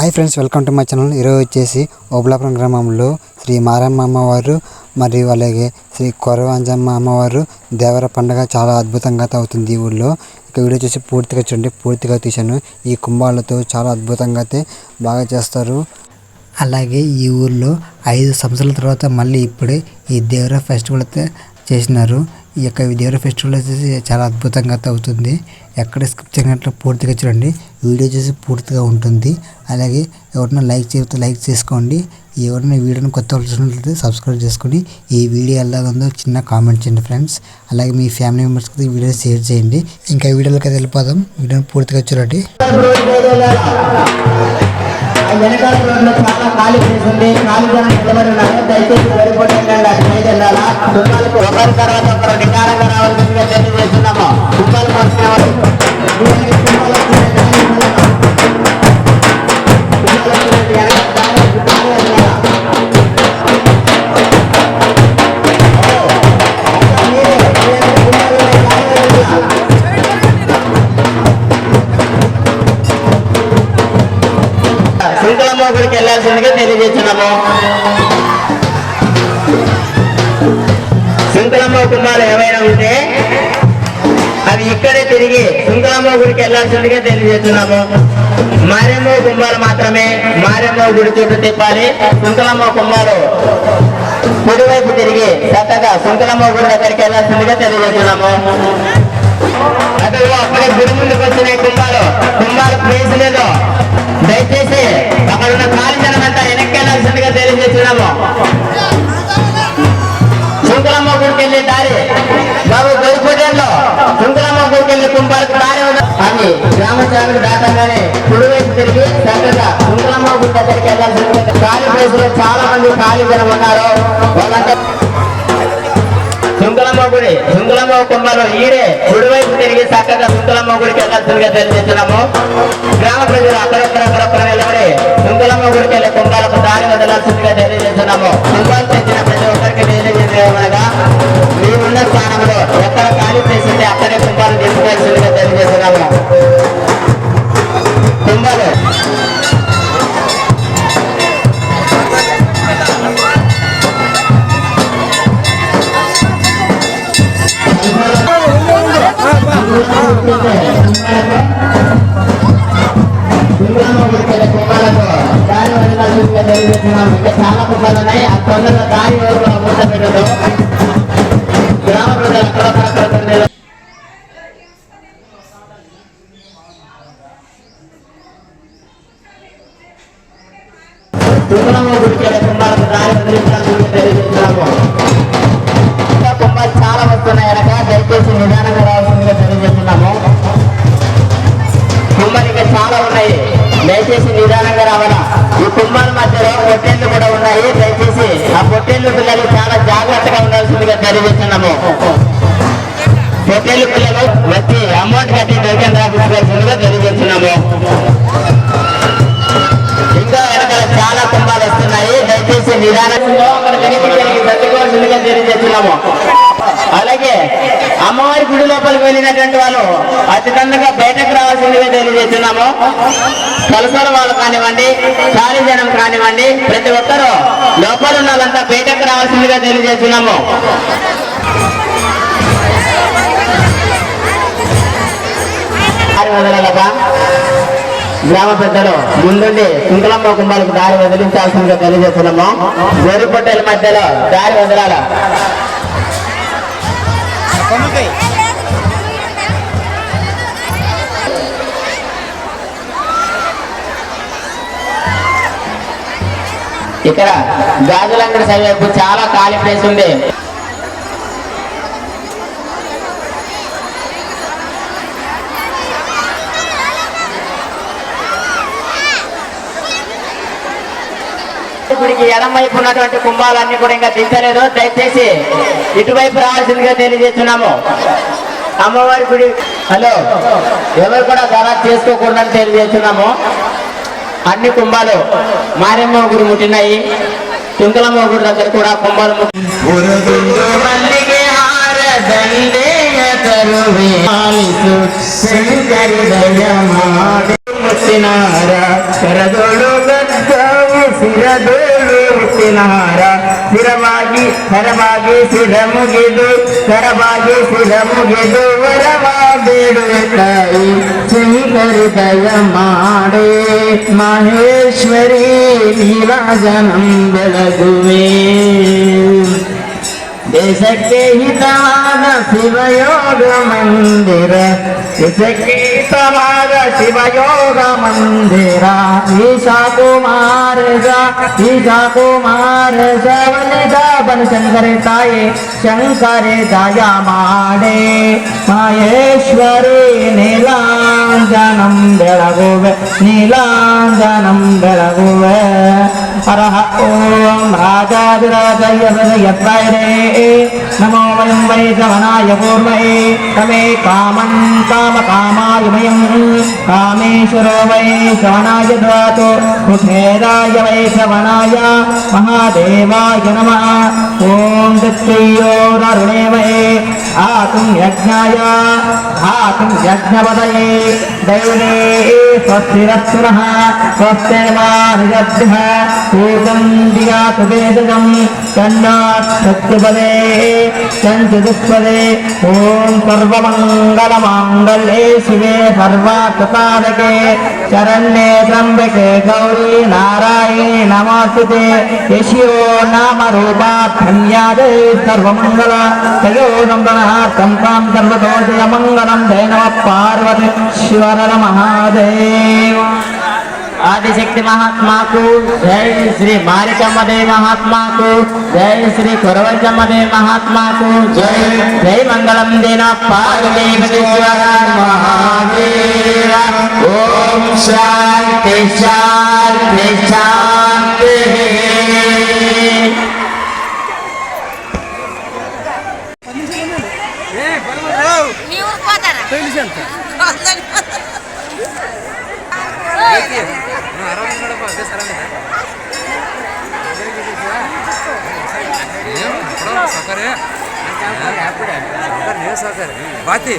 Hi friends welcome to my channel. ఈరోజు వచ్చేసి ఓబులాపురం గ్రామంలో శ్రీ మారమ్మ అమ్మవారు మరియు అలాగే శ్రీ కొరవంజమ్మ అమ్మవారు దేవర పండుగ చాలా అద్భుతంగా అవుతుంది ఈ ఊళ్ళో. ఇక వీడియో చూసి పూర్తిగా చూడండి. పూర్తిగా తీశాను. ఈ కుంభాలతో చాలా అద్భుతంగా అయితే బాగా చేస్తారు. అలాగే ఈ ఊళ్ళో ఐదు సంవత్సరాల తర్వాత మళ్ళీ ఇప్పుడే ఈ దేవర ఫెస్టివల్ అయితే చేసినారు. ఈ యొక్క దేవర ఫెస్టివల్ వచ్చేసి చాలా అద్భుతంగా అయితే అవుతుంది ఎక్కడ స్కిప్ చేయనట్లు పూర్తిగా చూడండి. వీడియో చూసి పూర్తిగా ఉంటుంది. అలాగే ఎవరైనా లైక్ చేస్తే లైక్ చేసుకోండి. ఎవరైనా వీడియోని కొత్త వచ్చినట్లయితే సబ్స్క్రైబ్ చేసుకొని ఈ వీడియో ఎలా ఉందో చిన్న కామెంట్ చేయండి ఫ్రెండ్స్ అలాగే మీ ఫ్యామిలీ మెంబర్స్కి ఈ వీడియో షేర్ చేయండి. ఇంకా వీడియోలోకి అయితే వెళ్ళిపోదాం. వీడియోని పూర్తిగా చూడండి. వెనకాల రోడ్లో చాలా ఖాళీ ప్లేస్ ఉంది. ఖాళీ జనం నిలబడి ఉన్నారు దయచేసి వెళ్ళిపోయి వెళ్ళండి. అటు వెళ్ళాలా? ఒకరి తర్వాత ఒకరు నికారంగా రావాల్సిందిగా చేయాల్సిందిగా తెలియజేస్తున్నాము. శృంఖలమ్మ కుటుంబాలు ఏమైనా ఉంటే అవి ఇక్కడే తిరిగి శృంఖలమ్మ గుడికి వెళ్ళాల్సిందిగా తెలియజేస్తున్నాము. మారెమ్మ కుంభాలు మాత్రమే మారెమ్మ గుడి చుట్టూ తిప్పాలి. శృంఖలమ్మ కుంభాలు కుడివైపు తిరిగి చక్కగా శృంఖలమ్మ గుడి దగ్గరికి వెళ్ళాల్సిందిగా తెలియజేస్తున్నాము. అదిగో అప్పుడే గుడి ముందుకు వచ్చినాయి కుంభాలు. కుంభాలు ప్లేస్ లేదు. దయచేసి అక్కడ ఉన్న ఖాళీ జనం అంతా వెనక్కి వెళ్ళాల్సిందిగా తెలియజేస్తున్నాము. శృంఖలమ్మ గుడికి వెళ్ళే దారి. బాబు గొరిపూటంలో శృంఖలమ్మ గుడికి వెళ్ళే కుంభాలకు దారి అని గ్రామ దాటంగానే కుడివైపు తిరిగి చక్కగా శృంఖలమ్మ గుడి దగ్గరికి వెళ్ళాల్సిందిగా ఖాళీ ప్లేస్లో చాలా మంది ఖాళీ జనం ఉన్నారు. వాళ్ళంతా సుందరమ్మ కుంభలో ఈడే కుడివైపు తిరిగి చక్కగా సుందరమ్మ గుడికి వెళ్ళాల్సిందిగా తెలియజేస్తున్నాము. గ్రామ ప్రజలు అక్కడక్కడ అక్కడక్కడ నిలబడి శృంఖలమ్మ గుడికి వెళ్ళి కుమ్మాలకు దారి వదలాల్సిందిగా తెలియజేస్తున్నాము. చాలా కుటుంబాలు ఉన్నాయి ఆ తొందరగా దారి వరకు ముద్ద పెట్టదు గ్రామ ప్రజలు అక్కడ అక్కడ నిల- దుర్గమ్మ గుడికి వెళ్ళే తెలియజేస్తున్నాము ఇంకా కుంభాలు చాలా వస్తున్నాయి పొట్టేళ్ళు పిల్లలు చాలా జాగ్రత్తగా ఉండాల్సిందిగా తెలియజేస్తున్నాము. పొట్టేళ్ళు పిల్లలు వచ్చి అమౌంట్ కట్టి టోకెన్ రావాల్సిందిగా తెలియజేస్తున్నాము. ఇంకా వెనకాల చాలా కుంభాలు వస్తున్నాయి. దయచేసి నిదానంగా అక్కడ వెనక్కి సర్దుకోవాల్సిందిగా తెలియజేస్తున్నాము. అలాగే అమ్మవారి గుడి లోపలికి వెళ్ళినటువంటి వాళ్ళు అతి బయటకు రావాల్సిందిగా తెలియజేస్తున్నాము. కలసల వాళ్ళు కానివ్వండి ఖాళీ జనం కానివ్వండి ప్రతి ఒక్కరూ లోపల ఉన్న వాళ్ళంతా బయటకు రావాల్సిందిగా తెలియజేస్తున్నాము. దారి గ్రామ పెద్దలు ముందుండి కుంకులమ్మ కుంభాలకు దారి వదిలించాల్సిందిగా తెలియజేస్తున్నాము. గోరుపొట్టెల మధ్యలో దారి వదలాల? ఇక్కడ గాజులంగడి సైడ్ చాలా ఖాళీ ప్లేస్ ఉంది. గుడికి ఎడం వైపు ఉన్నటువంటి కుంభాలన్నీ కూడా ఇంకా దించలేదు దయచేసి ఇటువైపు రావాల్సిందిగా తెలియజేస్తున్నాము. అమ్మవారి గుడి హలో ఎవరు కూడా గలాట్ చేసుకోకుండా తెలియజేస్తున్నాము. అన్ని కుంభాలు మారెమ్మ గుడి ముట్టినాయి. తుంకలమ్మ గుడి దగ్గర కూడా కుంభాలు ముట్టి- ಸಿರದೋಳು ಹುಟ್ಟಿನಹಾರ ಸ್ಥಿರವಾಗಿ ಕರವಾಗಿ ಸಿರ ಮುಗಿದು ಕರವಾಗಿ ಸಿರ ಮುಗಿದು ವರವಾಬೇಡುವೆ ತಾಯಿ ಸ್ವೀಕರಿದಯ ಮಾಡೆ ಮಹೇಶ್ವರಿ ನೀರಾಜನಂ ಬೆಳಗುವೆ ದೇಶಕ್ಕೆ ಹಿತವಾದ ಶಿವಯೋಗ ಮಂದಿರ ದೇಶಕ್ಕೆ ಹಿತವಾದ ಶಿವಯೋಗ ಮಂದಿರ ಈಶಾ ಕುಮಾರ ಈಶಾ ಕುಮಾರ ಸವನಿದ ಬನಶಂಕರಿ ತಾಯಿ ಶಂಕರಿ ದಯ ಮಾಡೆ ಮಹೇಶ್ವರಿ ನೀಲಾಂಜನಂ ಬೆಳಗುವೆ ನೀಲಾಂಜನಂ ಬೆಳಗುವೆ हरः ॐ राजाधिराजय हृदयत्रयरे नमो वयं वै गमनाय पूर्वये तमे कामं कामकामाय वयं कामेश्वरो वै शवनाय धातु कुठेराय वै शवनाय महादेवाय नमः ॐ दत्तयोररुणे वै ఆతుం యజ్ఞాయ ఆతుం యజ్ఞవదయే దైవనే స్వస్తిరస్తున స్వస్తేవాభ్య ఏకం దిగాతు వేదం కన్నా సత్యుపదే చంచుదుష్పదే ఓం సర్వమంగళమాంగళ్యే శివే సర్వాకృతారకే శరణ్యే త్రంబకే గౌరీ నారాయణి నమస్తే యశివో నామ రూపాభ్యమ్యాదే సర్వమంగళ తయో నందన క్షేమార్థం తాం సర్వతో జయమంగళం దైనవ పార్వతీశ్వర మహాదేవ. ఆదిశక్తి మహాత్మాకు జై శ్రీ మారికమ్మదేవి మహాత్మాకు జై శ్రీ కురవజమ్మదేవి మహాత్మాకు జై జై మంగళం దిన పార్వతీశ్వర శాంతి శాంతి శాంతి. ಸಾಕಾರೆ? ಸಾಕಾರೆ. ಬಾತಿ.